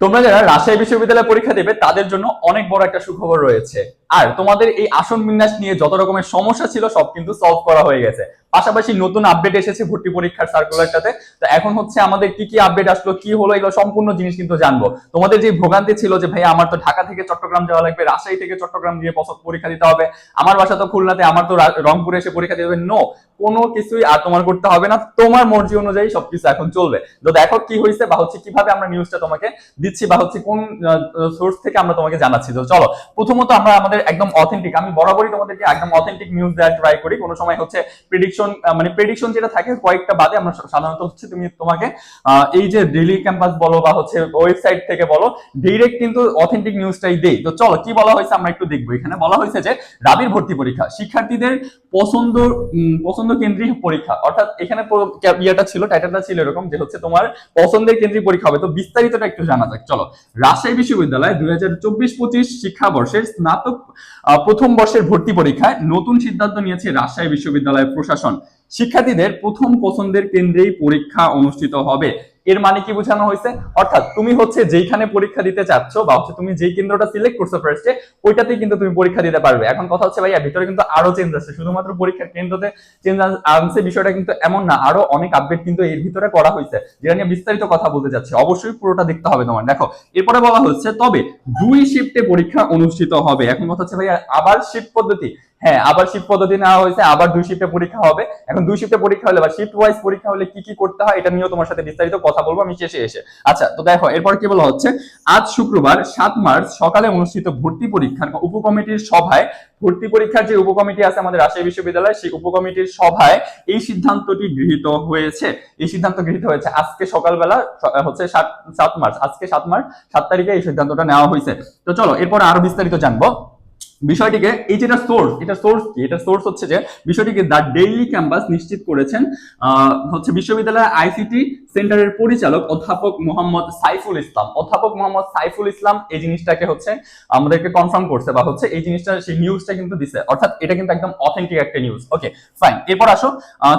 তোমরা যারা রাজশাহী বিশ্ববিদ্যালয়ে পরীক্ষা দেবে, তাদের জন্য অনেক বড় একটা সুখবর রয়েছে। আর তোমাদের এই আসন বিন্যাস নিয়ে যত রকমের সমস্যা ছিল, সব কিন্তু সলভ করা হয়ে গেছে। পাশাপাশি নতুন আপডেট এসেছে ভর্তি পরীক্ষার সার্কুলারটাতে তো এখন হচ্ছে আমাদের কি কি আপডেট আসলো, কি হলো, এগুলো সম্পূর্ণ জিনিস কিন্তু জানব। তোমাদের যে ভোগান্তি ছিল যে ভাই আমার তো ঢাকা থেকে চট্টগ্রাম যাওয়া লাগবে, রাজশাহী থেকে চট্টগ্রাম গিয়ে পরীক্ষা দিতে হবে। আমার বাসা তো খুলনাতে, আমার তো রংপুরে এসে পরীক্ষা দিতে হবে। নো কোনো কিছুই আর তোমার করতে হবে না। তোমার মর্জি অনুযায়ী সবকিছু এখন চলবে। তো দেখো কি হয়েছে বা হচ্ছে কীভাবে আমরা নিউজটা তোমাকে দিচ্ছি বা হচ্ছে কোন সোর্স থেকে আমরা তোমাকে জানাচ্ছি। তো চলো, প্রথমত আমরা আমাদের একদম অথেন্টিক আমি বরাবরই তোমাদেরকে একদম অথেন্টিক নিউজ দেওয়ার ট্রাই করি। কোনো সময় হচ্ছে প্রেডিকশন মানে প্রেডিকশন যেটা থাকে, কয়েকটা বাদে আমরা সাধারণত হচ্ছে তুমি তোমাকে এই যে ডেইলি ক্যাম্পাস বলো বা হচ্ছে ওয়েবসাইট থেকে বলো ডিরেক্ট কিন্তু অথেন্টিক নিউজটাই দেই। তো চলো, কি বলা হয়েছে আমরা একটু দেখব। এখানে বলা হয়েছে যে রাবির ভর্তি পরীক্ষা, শিক্ষার্থীদের পছন্দ পছন্দ কেন্দ্রিক পরীক্ষা। অর্থাৎ এখানে ইয়েটা ছিল টাইটেলটা ছিল এরকম যে হচ্ছে তোমার পছন্দের কেন্দ্রিক পরীক্ষা হবে। তো বিস্তারিতটা একটু জানা যাক। চলো, রাজশাহী বিশ্ববিদ্যালয় দুই হাজার চব্বিশ পঁচিশ শিক্ষাবর্ষের স্নাতক প্রথম বর্ষের ভর্তি পরীক্ষায় নতুন সিদ্ধান্ত নিয়েছে রাজশাহী বিশ্ববিদ্যালয় প্রশাসন। শিক্ষার্থীদের প্রথম পছন্দের কেন্দ্রেই পরীক্ষা অনুষ্ঠিত হবে। এর মানে কি বোঝানো হয়েছে? অর্থাৎ তুমি হচ্ছে যেইখানে পরীক্ষা দিতে চাচ্ছ বা হচ্ছে তুমি যেই কেন্দ্রটা সিলেক্ট করছ ফার্স্টে ওইটাতেই কিন্তু তুমি পরীক্ষা দিতে পারবে। এখন কথা হচ্ছে ভাইয়া, ভিতরে কিন্তু আরও চেঞ্জ আছে শুধুমাত্র পরীক্ষার কেন্দ্রতে চেঞ্জ আনছে বিষয়টা কিন্তু এমন না, আরও অনেক আপডেট কিন্তু এর ভিতরে করা হয়েছে, যেটা নিয়ে বিস্তারিত কথা বলতে যাচ্ছে। অবশ্যই পুরোটা দেখতে হবে তোমার। দেখো, এরপরে বলা হচ্ছে, তবে দুই শিফটে পরীক্ষা অনুষ্ঠিত হবে। এখন কথা হচ্ছে ভাইয়া, আবার শিফট পদ্ধতি। হ্যাঁ আবার শিফট পদ্ধতি নেওয়া হয়েছে, আবার দুই শিফটে পরীক্ষা হবে। এখন দুই শিফটে পরীক্ষা হলে বা শিফট ওয়াইজ পরীক্ষা হলে কি কি করতে হয়, এটা নিয়েও তোমার সাথে বিস্তারিত কথা বলব, আমি শেষে এসে। আচ্ছা তো দেখো, এরপর কি বলা হচ্ছে? আজ শুক্রবার, সাত মার্চ, সকালে অনুষ্ঠিত ভর্তি পরীক্ষার উপকমিটির সভায়, ভর্তি পরীক্ষার যে উপকমিটি আছে আমাদের রাজশাহী বিশ্ববিদ্যালয়, সেই উপকমিটির সভায় এই সিদ্ধান্তটি গৃহীত হয়েছে। এই সিদ্ধান্ত গৃহীত হয়েছে আজকে সকালবেলা হচ্ছে সাত সাত মার্চ, আজকে সাত মার্চ, সাত তারিখে এই সিদ্ধান্তটা নেওয়া হয়েছে। তো চলো, এরপর আরও বিস্তারিত জানব। বিষয়টিকে, এই যেটা সোর্স এটা সোর্স কি? এটা সোর্স হচ্ছে যে, বিষয়টিকে দ্য ডেইলি ক্যাম্পাস নিশ্চিত করেছেন হচ্ছে বিশ্ববিদ্যালয়ের আইসিটি সেন্টারের পরিচালক অধ্যাপক মোহাম্মদ সাইফুল ইসলাম। অধ্যাপক মোহাম্মদ সাইফুল ইসলাম এই জিনিসটাকে হচ্ছে আমাদেরকে কনফার্ম করছে বা হচ্ছে এই জিনিসটা, সেই নিউজটা কিন্তু দিছে। অর্থাৎ এটা কিন্তু একদম অথেন্টিক একটা নিউজ ওকে ফাইন এরপর আসো।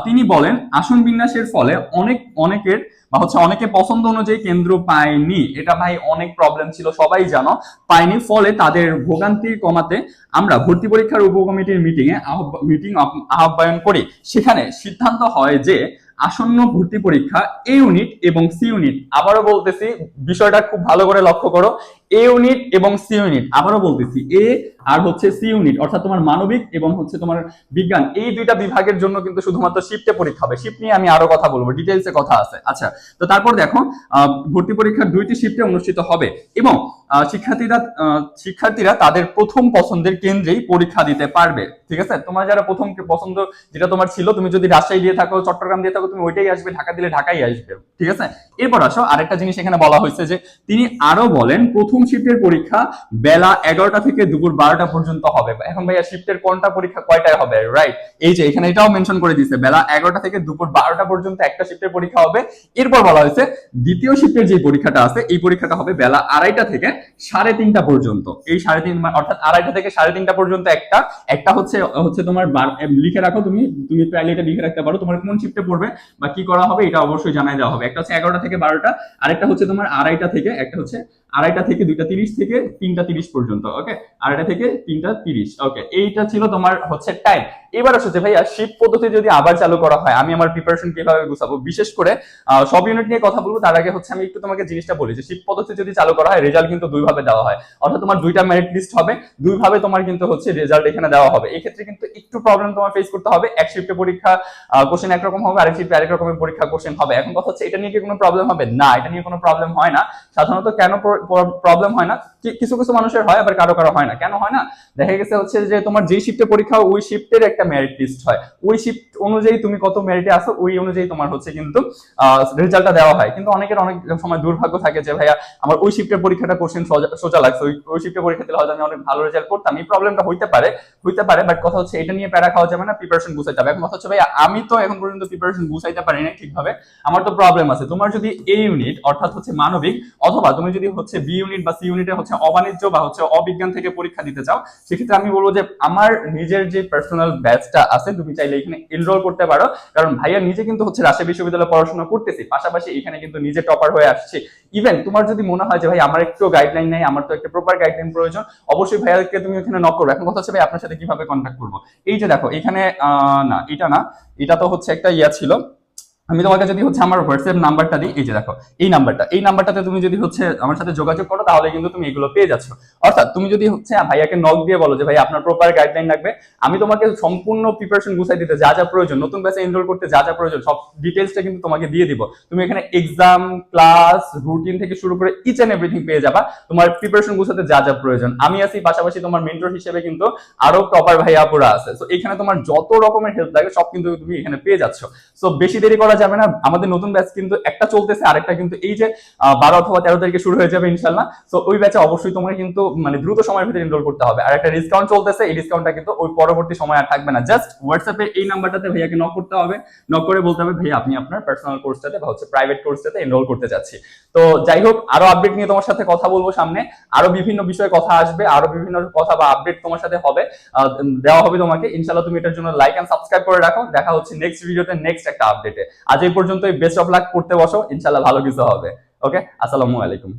তিনি বলেন, আসন বিন্যাসের ফলে অনেক, অনেকের বা হচ্ছে অনেকে পছন্দ অনুযায়ী কেন্দ্র পায়নি। এটা ভাই অনেক প্রবলেম ছিল, সবাই জানো। পায়নি, ফলে তাদের ভোগান্তি কমাতে আমরা ভর্তি পরীক্ষার উপকমিটির মিটিং এ মিটিং আহ্বায়ন করি। সেখানে সিদ্ধান্ত হয় যে আসন্ন ভর্তি পরীক্ষা এ ইউনিট এবং সি ইউনিট আবারও বলতেছি, বিষয়টা খুব ভালো করে লক্ষ্য করো। এ ইউনিট এবং সি ইউনিট আবারও বলতেছি এ আর হচ্ছে সি ইউনিট অর্থাৎ তোমার মানবিক এবং হচ্ছে তোমার বিজ্ঞান। এই দুইটা বিভাগের জন্য কিন্তু শুধুমাত্র শিফটে পরীক্ষা হবে। শিফট নিয়ে আমি আরও কথা বলব। ডিটেলসে কথা আছে। আচ্ছা তো তারপর দেখো ভর্তি পরীক্ষার দুইটি শিফটে অনুষ্ঠিত হবে এবং শিক্ষার্থীরা শিক্ষার্থীরা তাদের প্রথম পছন্দের কেন্দ্রেই পরীক্ষা দিতে পারবে, ঠিক আছে? তোমার যারা প্রথম পছন্দ, যেটা তোমার ছিল, তুমি যদি রাজশাহী দিয়ে থাকো, চট্টগ্রাম দিয়ে থাকো, তুমি ওইটাই আসবে, ঢাকা দিলে ঢাকাই আসবে, ঠিক আছে? এরপর আসো, আরেকটা জিনিস এখানে বলা হয়েছে যে, তিনি আরও বলেন, প্রথম শিফটের পরীক্ষা বেলা এগারোটা থেকে দুপুর বারোটা পর্যন্ত হবে। এখন ভাইয়া শিফটের কোনটা পরীক্ষা, কয়টায় হবে? রাইট এই যে, এখানে এটাও মেনশন করে দিচ্ছে বেলা এগারোটা থেকে দুপুর বারোটা পর্যন্ত একটা শিফটের পরীক্ষা হবে। এরপর বলা হয়েছে, দ্বিতীয় শিফটের যে পরীক্ষাটা আছে, এই পরীক্ষাটা হবে বেলা আড়াইটা থেকে সাড়ে তিনটা পর্যন্ত। এই সাড়ে তিন মানে অর্থাৎ আড়াইটা থেকে সাড়ে তিনটা পর্যন্ত একটা। একটা হচ্ছে হচ্ছে তোমার লিখে রাখো তুমি। তুমি চাইলে এটা লিখে রাখতে পারো। তোমার কোন শিফটে পড়বে বা কি করা হবে এটা অবশ্যই জানাই দেওয়া হবে। একটা হচ্ছে এগারোটা থেকে বারোটা, আরেকটা হচ্ছে তোমার আড়াইটা থেকে, একটা হচ্ছে আড়াইটা থেকে দুইটা তিরিশ থেকে তিনটা তিরিশ পর্যন্ত ওকে আড়াইটা থেকে তিনটা তিরিশ ওকে এইটা ছিল তোমার হচ্ছে টাইম এবার হচ্ছে ভাইয়া শিফট পদ্ধতি যদি আবার চালু করা হয়, আমি আমার প্রিপারেশন কীভাবে গুছাবো? বিশেষ করে সব ইউনিট নিয়ে কথা বলব, তার আগে হচ্ছে আমি একটু তোমাকে জিনিসটা বলি যে শিফট পদ্ধতি যদি চালু করা হয় রেজাল্ট কিন্তু দুই ভাবে দেওয়া হয়। অর্থাৎ তোমার দুইটা মেরিট লিস্ট হবে দুই ভাবে তোমার কিন্তু হচ্ছে রেজাল্ট এখানে দেওয়া হবে। এই ক্ষেত্রে কিন্তু একটু প্রবলেম তোমার ফেস করতে হবে। এক শিফটে পরীক্ষা কোশ্চেন একরকম হবে, আরেক শিফটে আরেক রকমের পরীক্ষা কোশ্চেন হবে। এখন কথা হচ্ছে, এটা নিয়ে কি কোনো প্রবলেম হবে? না, এটা নিয়ে কোনো প্রবলেম হয় না। সাধারণত কেন প্রবলেম হয় না। কিছু কিছু মানুষের হয়, আবার কারও কারও হয় না। কেন হয় না? দেখা গেছে হচ্ছে যে তোমার যে শিফটে পরীক্ষা, ওই শিফটের একটা মেরিট লিস্ট হয়। ওই শিফট অনুযায়ী তুমি কত মেরিটে আসো ওই অনুযায়ী তোমার হচ্ছে কিন্তু রেজাল্টটা দেওয়া হয়। কিন্তু অনেকের অনেক সময় দুর্ভাগ্য থাকে যে, ভাইয়া, আমার ওই শিফটের পরীক্ষাটা কোশ্চেন সোজা লাগছে। ওই শিফটের পরীক্ষা দিলে হয়তো আমি অনেক ভালো রেজাল্ট করতাম। এই প্রবলেমটা হইতে পারে হইতে পারে বাট কথা হচ্ছে এটা নিয়ে প্যারা খাওয়া যাবে না প্রিপারেশন গুছাইতে হবে এখন কথা হচ্ছে, ভাইয়া, আমি তো এখন পর্যন্ত প্রিপারেশন গুছাইতে পারি না ঠিকভাবে। আমার তো প্রবলেম আছে। তোমার যদি এই ইউনিট অর্থাৎ হচ্ছে মানবিক, অথবা তুমি যদি হচ্ছে হচ্ছে বি ইউনিট বা সি ইউনিটে হচ্ছে অবাণিজ্য বা হচ্ছে অবিজ্ঞান থেকে পরীক্ষা দিতে চাও, সেক্ষেত্রে আমি বলব যে আমার নিজের যে পার্সোনাল ব্যাচটা আছে, তুমি চাইলে এখানে এনরোল করতে পারো। কারণ ভাইয়া নিজে কিন্তু হচ্ছে রাজশাহী বিশ্ববিদ্যালয়ে পড়াশোনা করতেছি, পাশাপাশি এখানে কিন্তু নিজে টপার হয়ে আসছে। ইভেন তোমার যদি মনে হয় যে ভাই আমার একটু গাইডলাইন নেই, আমার তো একটা প্রপার গাইডলাইন প্রয়োজন, অবশ্যই ভাইয়াকে তুমি এখানে নক করবে এখন কথা হচ্ছে ভাই আপনার সাথে কীভাবে কন্ট্যাক্ট করব? এই যে দেখো, এখানে না, এটা না, এটা তো হচ্ছে একটা ইয়া ছিল। আমি তোমাকে যদি হচ্ছে আমার হোয়াটসঅ্যাপ নাম্বারটা দিই, এই যে দেখো, এই নাম্বারটা, এই নাম্বারটাতে তুমি যদি হচ্ছে আমার সাথে যোগাযোগ করো, তাহলে কিন্তু তুমি এগুলো পেয়ে যাচ্ছ। অর্থাৎ তুমি যদি হচ্ছে ভাইয়াকে নক দিয়ে বলো যে, ভাই, আপনার প্রপার গাইডলাইন লাগবে। আমি তোমাকে সম্পূর্ণ প্রিপারেশন গুছাই দিতে, যা যা প্রয়োজন, নতুন ব্যাচে এনরোল করতে যা যা প্রয়োজন, সব ডিটেলসটা কিন্তু তোমাকে দিয়ে দিব। তুমি এখানে এক্সাম ক্লাস রুটিন থেকে শুরু করে ইচ এন্ড এভরিথিং পেয়ে যাবা। তোমার প্রিপারেশন গুছাতে যা যা প্রয়োজন। আমি আছি, পাশাপাশি তোমার মেন্টর হিসেবে কিন্তু আরও প্রপার ভাইয়া আপুরা আছে। তো এখানে তোমার যত রকমের হেল্প লাগে, সব কিন্তু তুমি এখানে পেয়ে যাচ্ছ। সো বেশি দেরি করা যাবে না। আমাদের নতুন ব্যাচ কিন্তু একটা চলতেছে, আরেকটা কিন্তু এই যে বারো অথবা তেরো তারিখে শুরু হয়ে যাবে ইনশাল্লাহ তো ওই ব্যাচে অবশ্যই তোমাকে কিন্তু মানে দ্রুত সময়ের ভিতরে এনরোল করতে হবে। আর একটা ডিসকাউন্ট চলতেছে, এই ডিসকাউন্টটা কিন্তু ওই পরবর্তী সময় আর থাকবে না। জাস্ট হোয়াটসঅ্যাপে এই নাম্বারটাতে ভাইয়াকে নক করতে হবে। নক করে বলতে হবে, ভাইয়া, আপনি আপনার পার্সোনাল কোর্সটাতে বা হচ্ছে প্রাইভেট কোর্সটাতে এনরোল করতে যাচ্ছি। তো যাই হোক, আরও আপডেট নিয়ে তোমার সাথে কথা বলব সামনে। আরও বিভিন্ন বিষয়ে কথা আসবে, আরও বিভিন্ন কথা বা আপডেট তোমার সাথে হবে দেওয়া হবে তোমাকে। ইনশাল্লাহ তুমি এটার জন্য লাইক এন্ড সাবস্ক্রাইব করে রাখো। দেখা হচ্ছে নেক্সট ভিডিওতে নেক্সট একটা আপডেটে আজ এই পর্যন্তই বেস্ট অফ লাক করতে বসো, ইনশাল্লাহ ভালো কিছু হবে ওকে আসসালামু আলাইকুম।